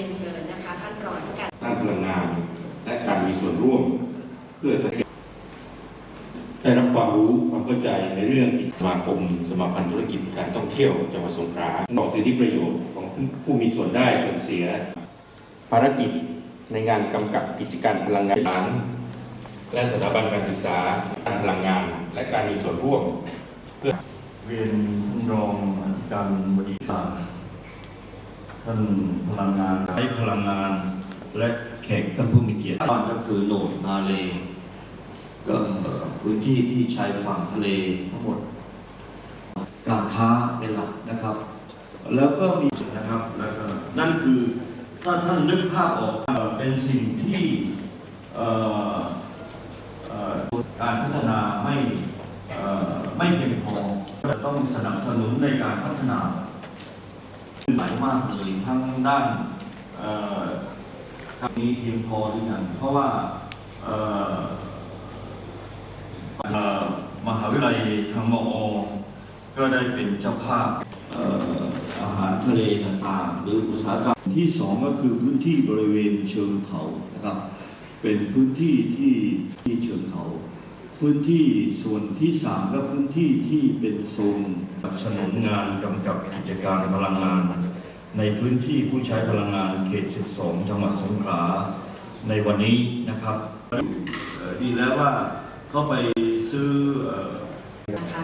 รียนเชิญนะคะท่านรองผู้การด้านพลังงานและการมีส่วนร่วม เพื่อได้รับความรู้ความเข้าใจในเรื่องสมาคมสมาพันธ์ธุรกิจการท่องเที่ยวจังหวัดสงขลาบอกสิทธิประโยชน์ของผู้มีส่วนได้ส่วนเสีย ภารกิจในงานกำกับกิจการพลังงานและสถาบันการศึกษาการพลังงาน และการมีส่วนร่วมเรียนท่านรองอธิการบดีค่ะ ท่านพลังงานใช้พลังงาน และแขกท่านผู้มีเกียรติบ้านก็คือโหนดมาเลก็พื้นที่ที่ชายฝั่งทะเลทั้งหมด การค้าเป็นหลักนะครับ แล้วก็มีนะครับแล้วก็นั่นคือถ้าท่านนึกภาพออกเอ่อเป็นสิ่งที่เอ่อเอ่อการพัฒนาไม่เอ่อไม่เพียงพอจะต้องสนับสนุนในการพัฒนา หลายมากเลยทั้งด้านทางนี้เพียงพอหรือยังเพราะว่ามหาวิทยาลัยทางมอ ก็ได้เป็นเจ้าภาพเอ่ออาหารทะเลต่างๆหรืออุตสาหกรรมที่สองก็คือพื้นที่บริเวณเชิงเขานะครับ เป็นพื้นที่ที่ที่เชิงเขา พื้นที่ส่วนที่สามก็พื้นที่ที่เป็นโซนสนับสนุนงานกำกับกิจการพลังงาน ในพื้นที่ผู้ใช้พลังงานเขต 12 จังหวัดสงขลาในวันนี้นะครับเอ่อดีแล้วว่าเข้าไปซื้อเอ่อนะคะ